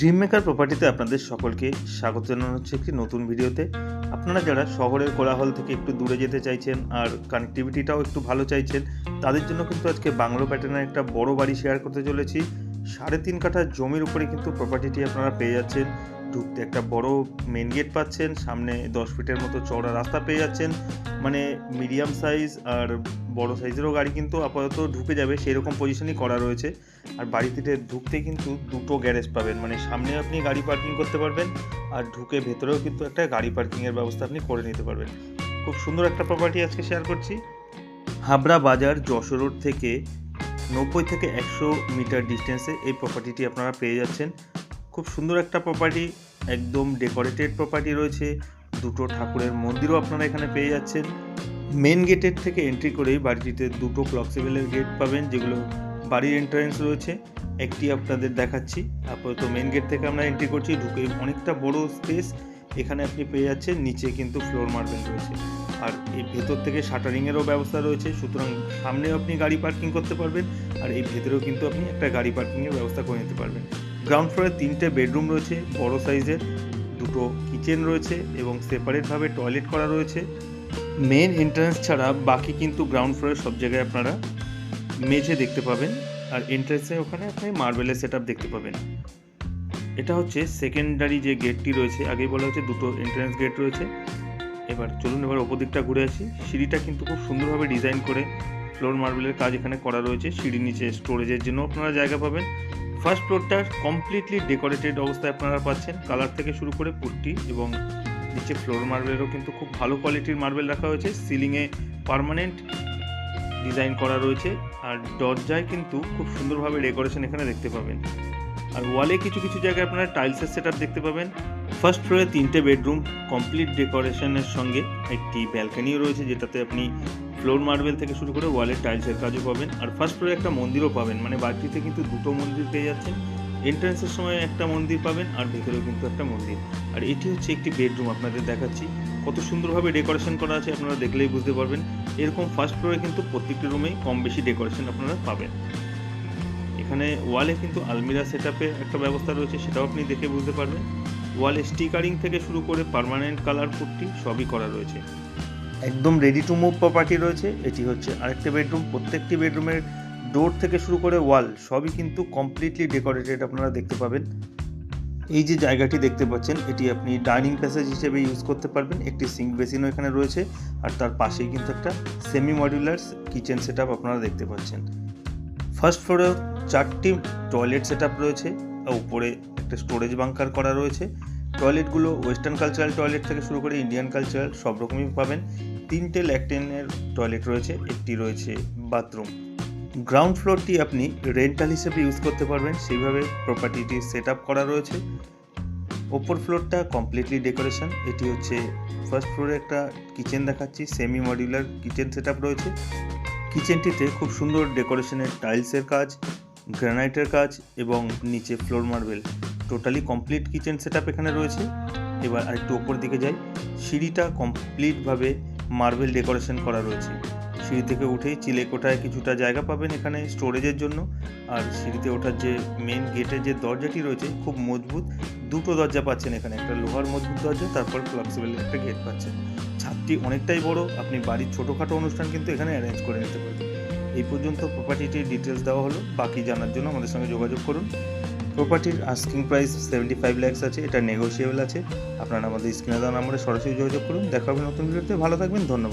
Dream maker প্রপার্টিতে আপনাদের সকলকে স্বাগত জানানো হচ্ছে একটি নতুন ভিডিওতে। আপনারা যারা শহরের কোলাহল থেকে একটু দূরে যেতে চাইছেন আর কানেক্টিভিটিটাও একটু ভালো চাইছেন, তাদের জন্য কিন্তু আজকে বাংলো প্যাটার্নের একটা বড় বাড়ি শেয়ার করতে চলেছি। সাড়ে তিন কাঠা জমির উপরে কিন্তু প্রপার্টিটি আপনারা পেয়ে যাচ্ছেন। ঢুকতে একটা বড় মেন গেট পাচ্ছেন, সামনে দশ ফিটের মতো চওড়া রাস্তা পেয়ে যাচ্ছেন। মানে মিডিয়াম সাইজ আর বড় সাইজেরও গাড়ি কিন্তু আপাতত ঢুকে যাবে, সেরকম পজিশনই করা রয়েছে। আর বাড়িতে ঢুকতে কিন্তু দুটো গ্যারেজ পাবেন মানে সামনে আপনি গাড়ি পার্কিং করতে পারবেন আর ঢুকে ভেতরেও কিন্তু একটা গাড়ি পার্কিংয়ের ব্যবস্থা আপনি করে নিতে পারবেন। খুব সুন্দর একটা প্রপার্টি আজকে শেয়ার করছি। হাবড়া বাজার যশোর রোড থেকে নব্বই থেকে একশো মিটার ডিস্টেন্সে এই প্রপার্টিটি আপনারা পেয়ে যাচ্ছেন। খুব সুন্দর একটা প্রপার্টি একদম ডেকোরেটেড প্রপার্টি রয়েছে। দুটো ঠাকুরের মন্দিরও আপনারা এখানে পেয়ে যাচ্ছেন। মেন গেটের থেকে এন্ট্রি করেই বাড়িটিতে দুটো ফ্লেক্সিবলের গেট পাবেন, যেগুলো বাড়ির এন্ট্রান্স রয়েছে। একটি আপনাদের দেখাচ্ছি। আপাতত মেন গেট থেকে আমরা এন্ট্রি করছি, ঢুকে অনেকটা বড় স্পেস এখানে আপনি পেয়ে যাচ্ছেন। নিচে কিন্তু ফ্লোর মার্বেল রয়েছে। আর এই ভেতর থেকে শাটারিংয়েরও ব্যবস্থা রয়েছে। সুতরাং সামনেও আপনি গাড়ি পার্কিং করতে পারবেন, আর এই ভেতরেও কিন্তু আপনি একটা গাড়ি পার্কিংয়ের ব্যবস্থা করে নিতে পারবেন। গ্রাউন্ড ফ্লোরে তিনটে বেডরুম রয়েছে, বড় সাইজের। দুটো কিচেন রয়েছে এবং সেপারেটভাবে টয়লেট করা রয়েছে। মেন এন্ট্রান্স ছাড়া বাকি কিন্তু গ্রাউন্ড ফ্লোরে সব জায়গায় আপনারা মেঝে দেখতে পাবেন। আর এন্ট্রান্সে ওখানে আপনি মার্বেলের সেট দেখতে পাবেন। এটা হচ্ছে সেকেন্ডারি যে গেটটি রয়েছে, আগেই বলা হচ্ছে দুটো এন্ট্রান্স গেট রয়েছে। এবার চলুন এবার ওপর দিকটা ঘুরে আসি। সিঁড়িটা কিন্তু খুব সুন্দরভাবে ডিজাইন করে ফ্লোর মার্বেলের কাজ এখানে করা রয়েছে। সিঁড়ির নিচে স্টোরেজের জন্য আপনারা জায়গা পাবেন। ফার্স্ট ফ্লোরটা কমপ্লিটলি ডেকোরেটেড অবস্থায় আপনারা পাচ্ছেন। কালার থেকে শুরু করে পুট্টি এবং নিচে ফ্লোর মার্বেলেরও কিন্তু খুব ভালো কোয়ালিটির মার্বেল রাখা হয়েছে। সিলিংয়ে পার্মানেন্ট ডিজাইন করা রয়েছে। আর দরজায় কিন্তু খুব সুন্দরভাবে ডেকোরেশন এখানে দেখতে পাবেন। আর ওয়ালে কিছু কিছু জায়গায় আপনারা টাইলসের সেট দেখতে পাবেন। ফার্স্ট ফ্লোরে তিনটে বেডরুম কমপ্লিট ডেকোরেশনের সঙ্গে একটি ব্যালকানিও রয়েছে, যেটাতে আপনি ফ্লোর মার্বেল থেকে শুরু করে ওয়ালের টাইলসের কাজও পাবেন। আর ফার্স্ট ফ্লোরে একটা মন্দিরও পাবেন। মানে বাড়িটিতে কিন্তু দুটো মন্দির পেয়ে যাচ্ছেন। এন্ট্রান্সের সময় একটা মন্দির পাবেন, আর ভেতরেও কিন্তু একটা মন্দির। আর এটি হচ্ছে একটি বেডরুম আপনাদের দেখাচ্ছি। কত সুন্দরভাবে ডেকোরেশন করা আছে আপনারা দেখলেই বুঝতে পারবেন। এরকম ফার্স্ট ফ্লোরে কিন্তু প্রত্যেকটি রুমেই কম বেশি ডেকোরেশন আপনারা পাবেন। এখানে ওয়ালে কিন্তু আলমিরা সেট একটা ব্যবস্থা রয়েছে, সেটাও আপনি দেখে বুঝতে পারবেন। ওয়ালে স্টিকারিং থেকে শুরু করে পার্মানেন্ট কালার পুট্টি সবই করা রয়েছে। একদম রেডি টু মুভ প্রপার্টি রয়েছে। এটি হচ্ছে আরেকটা বেডরুম প্রত্যেকটি বেডরুমের ডোর থেকে শুরু করে ওয়াল সবই কিন্তু কমপ্লিটলি ডেকোরেটেড আপনারা দেখতে পাবেন। এই যে জায়গাটি দেখতে পাচ্ছেন, এটি আপনি ডাইনিং প্যাসেজ হিসেবে ইউজ করতে পারবেন। একটি সিঙ্ক বেসিনও এখানে রয়েছে। আর তার পাশেই কিন্তু একটা সেমি মডিউলার কিচেন সেট আপনারা দেখতে পাচ্ছেন। ফার্স্ট ফ্লোরে চারটি টয়লেট সেট রয়েছে। আর উপরে একটা স্টোরেজ বাঙ্কার করা রয়েছে। টয়লেটগুলো ওয়েস্টার্ন কালচারাল টয়লেট থেকে শুরু করে ইন্ডিয়ান কালচারাল সব রকমই পাবেন। তিনটে ল্যাকটেনের টয়লেট রয়েছে, একটি রয়েছে বাথরুম। গ্রাউন্ড ফ্লোরটি আপনি রেন্টাল হিসেবে ইউজ করতে পারবেন, সেইভাবে প্রপার্টিটি সেট আপ করা রয়েছে। ওপর ফ্লোরটা কমপ্লিটলি ডেকোরেশন, এটি হচ্ছে ফার্স্ট ফ্লোরে একটা কিচেন দেখাচ্ছি semi modular kitchen set up রয়েছে। কিচেনটিতে খুব সুন্দর ডেকোরেশনের টাইলসের কাজ, গ্রানাইটের কাজ এবং নিচে floor marble. Totally complete kitchen set এখানে রয়েছে। এবার আরেকটু ওপর দিকে যাই। সিঁড়িটা কমপ্লিটভাবে মার্বেল ডেকোরেশন করা রয়েছে। সিঁড়ি থেকে উঠেই চিলে কোঠায় কিছুটা জায়গা পাবেন এখানে স্টোরেজের জন্য। আর সিঁড়িতে ওঠার যে মেন গেটের যে দরজাটি রয়েছে, খুব মজবুত। দুটো দরজা পাচ্ছেন এখানে, একটা লোহার মজবুত দরজা, তারপর ফ্লেক্সিবল একটা গেট পাচ্ছেন। ছাদটি অনেকটাই বড়, আপনি বাড়ির ছোটোখাটো অনুষ্ঠান কিন্তু এখানে অ্যারেঞ্জ করে নিতে পারবেন। এই পর্যন্ত প্রপার্টিটির ডিটেলস দেওয়া হলো। বাকি জানার জন্য আমাদের সঙ্গে যোগাযোগ করুন। প্রপার্টির asking price seventy five lakhs আছে, এটা নেগোসিয়েবল আছে। আপনারা আমাদের স্ক্রিনে দেওয়া নাম্বারে সরাসরি যোগাযোগ করুন, দেখা হবে নতুন ভিডিওতে ভালো থাকবেন, ধন্যবাদ।